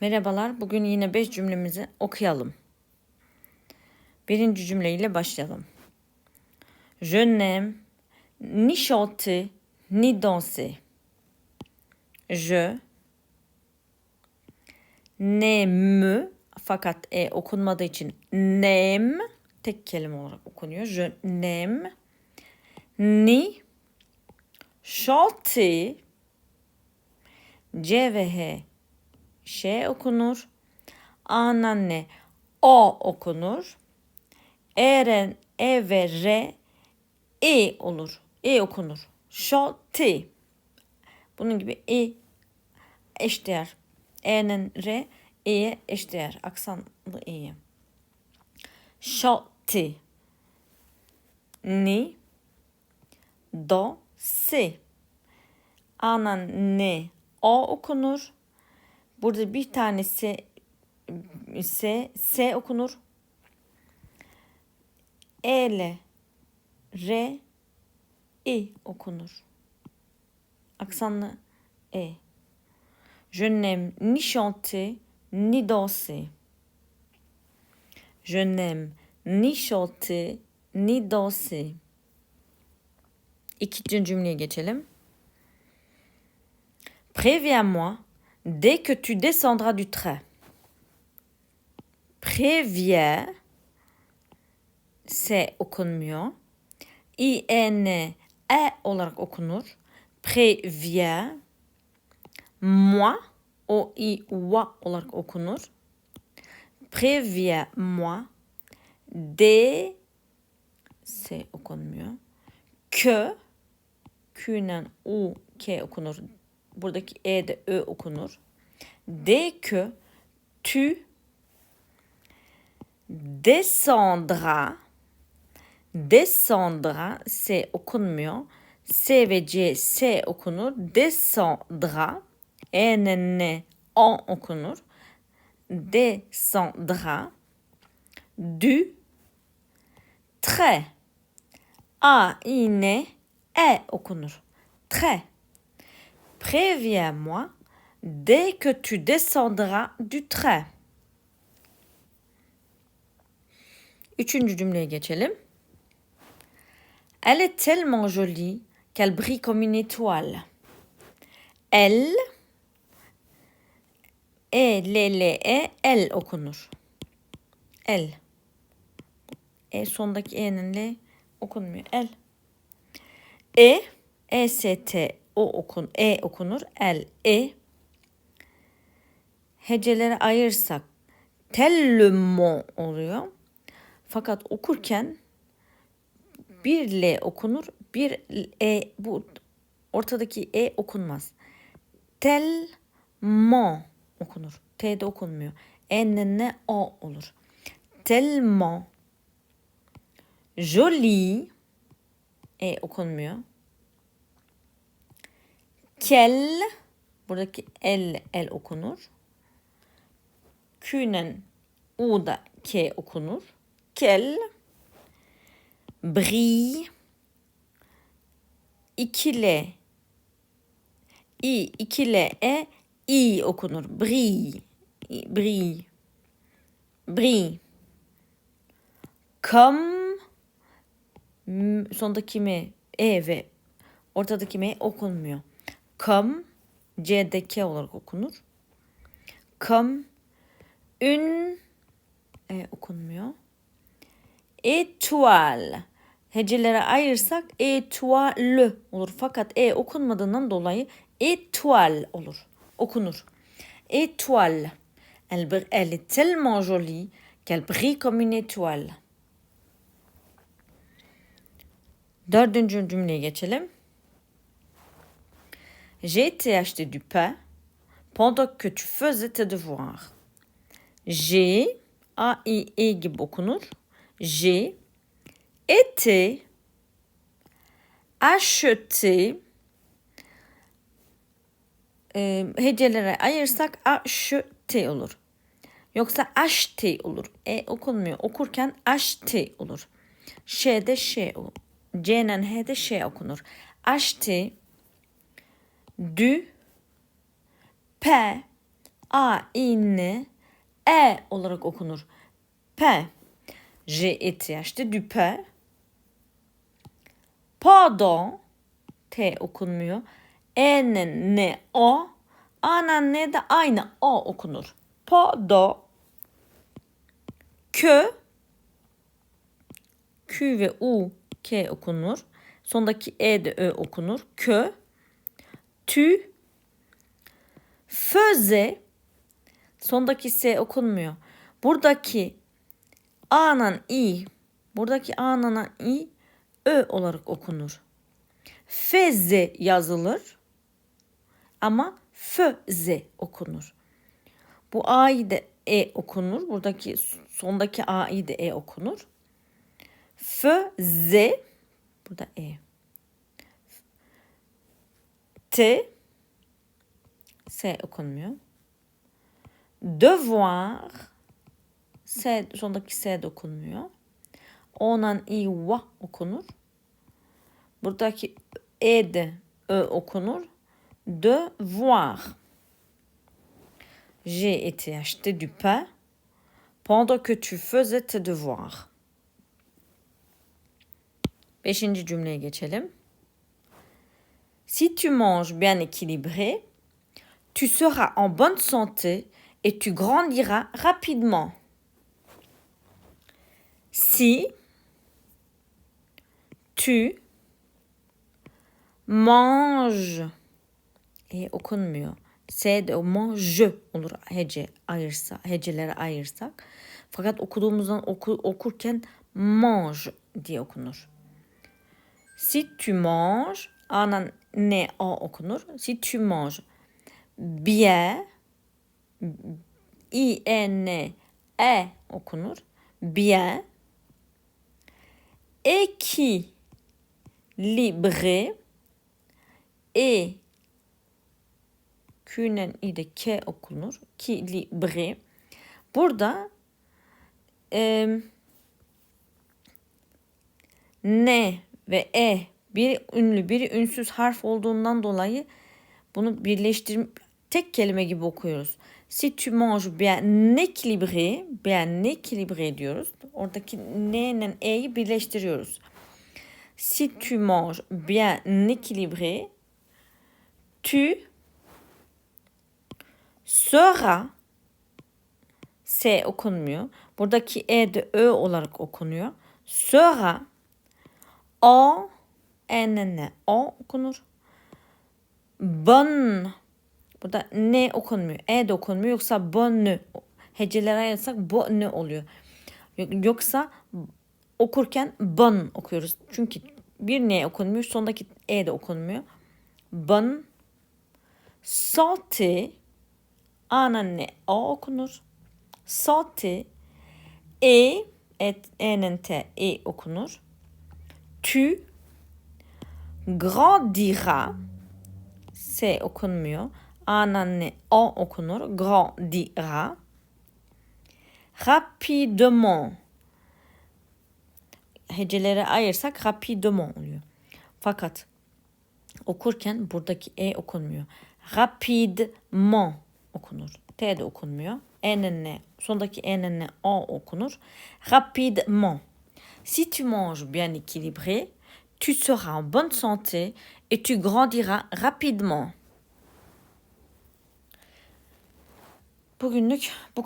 Merhabalar. Bugün yine 5 cümlemizi okuyalım. Birinci cümleyle başlayalım. Je n'aime ni chanter ni danser. Je n'aime fakat e okunmadığı için n'aime tek kelime olarak okunuyor. Je n'aime ni chanter C ve H Ş okunur. Anneanne O okunur. Eren E ve R E olur. E okunur. Şoti. Bunun gibi E eşdeğer. E'nin R E'ye eşdeğer. Aksanlı E'ye. Şoti. Ni do si. Anan ne o okunur. Burada bir tanesi S, S okunur. E ile R, I okunur. Aksanlı E. Je n'aime ni chanter ni danser. Je n'aime ni chanter ni danser. İkinci cümleye geçelim. Préviens-moi dès que tu descendras du train. Préviens, S okunmuyor. I-N, E olarak okunur. Préviens, moi, O-I, wa olarak okunur. Préviens-moi, dès, S okunmuyor. Que, Q'nen U, K okunur. Buradaki E de Ö okunur. Dès que tu descendras descendra S okunmuyor. S ve C S okunur. Descendra E N N O okunur. Descendra du trait A I N E okunur. Trait Préviens-moi dès que tu descendras du train. Üçüncü cümleye geçelim. Elle est tellement jolie qu'elle brille comme une étoile. Elle, E, L, L, E, L okunur. El. El. O okun, E okunur. El, E. Heceleri ayırsak tellement oluyor. Fakat okurken bir L okunur, bir E bu ortadaki E okunmaz. Tellement okunur. T'de okunmuyor. N'ne O olur. Tellement joli E okunmuyor. Kel. Buradaki el el okunur. Q'nen U da K okunur. Kel. Brille ikile i ikile e i okunur. Brille brille comme m- sondaki mi? E ve ortadaki mi? Okunmuyor. Comme C'de K olarak okunur. Comme une e okunmuyor. Étoile. Hecelere ayırsak étoile olur. Fakat e okunmadığından dolayı étoile olur. Okunur. Étoile. Elle, elle est tellement jolie qu'elle brille comme une étoile. Dördüncü cümleye geçelim. J'ai été acheter du pain pendant que tu faisais tes devoirs. J'ai, A, I, E gibi okunur. J'ai été acheté e, hecelere ayırsak acheté olur. Yoksa acheté olur. E okunmuyor. Okurken acheté olur. Ş'de ş, C'nen H'de ş okunur. Acheté du pain A, I, N, E olarak okunur. P. J'ai été acheté du pain. Pardon. T okunmuyor. E'nin ne o. A'nın ne de aynı o okunur. Pardon. Kö. Q ve U K okunur. Sondaki E de Ö okunur. Kö. Tü. Föze. Sondaki S okunmuyor. Buradaki A'nın i, buradaki A'nın i Ö olarak okunur. Feze yazılır ama föze okunur. Bu A'yı da E okunur. Buradaki sondaki A'yı da E okunur. Föze burada E. T S okunmuyor. Devoir S sondaki S dokunmuyor. O'nan i va okunur. Buradaki E de Ö okunur. Devoir. J'ai été acheter du pain pendant que tu faisais tes devoirs. Beşinci cümleye geçelim. Si tu manges bien équilibré, tu seras en bonne santé et tu grandiras rapidement. Si tu manges e okunmuyor. S de o mange olur hece ayırsa, hecelere ayırsak. Fakat okuduğumuzdan oku, okurken mange diye okunur. Si tu manges, A'nın ne A okunur. Si tu manges bien, I, E, N, E okunur. Bien, équilibré, e Q'nen i de K okunur. Kilibre. Burada e, N ve E biri ünlü biri ünsüz harf olduğundan dolayı bunu birleştirip tek kelime gibi okuyoruz. Si tu manges bien équilibré, bien équilibré diyoruz. Oradaki N ile E'yi birleştiriyoruz. Si tu manges bien équilibré, tu seras S okunmuyor. Buradaki E de Ö olarak okunuyor. Sera O N O okunur. Bon Burada ne okunmuyor. E de okunmuyor. Yoksa bonne hecelere ayırsak bonne oluyor. Yoksa okurken bon okuyoruz. Çünkü bir ne okunmuyor. Sondaki e de okunmuyor. Bon santé A'nın ne o okunur. Santé e et e'nin t e okunur. Tu grandiras S okunmuyor. A'nın ne o okunur. Grandira. Rapidement. Heceleri ayırsak rapidement oluyor. Fakat okurken buradaki e okunmuyor. Rapidement okunur. T de okunmuyor. E'nin ne, sondaki e'nin ne o okunur. Rapidement. Si tu manges bien équilibré, tu seras en bonne santé et tu grandiras rapidement. Bugünlük bu.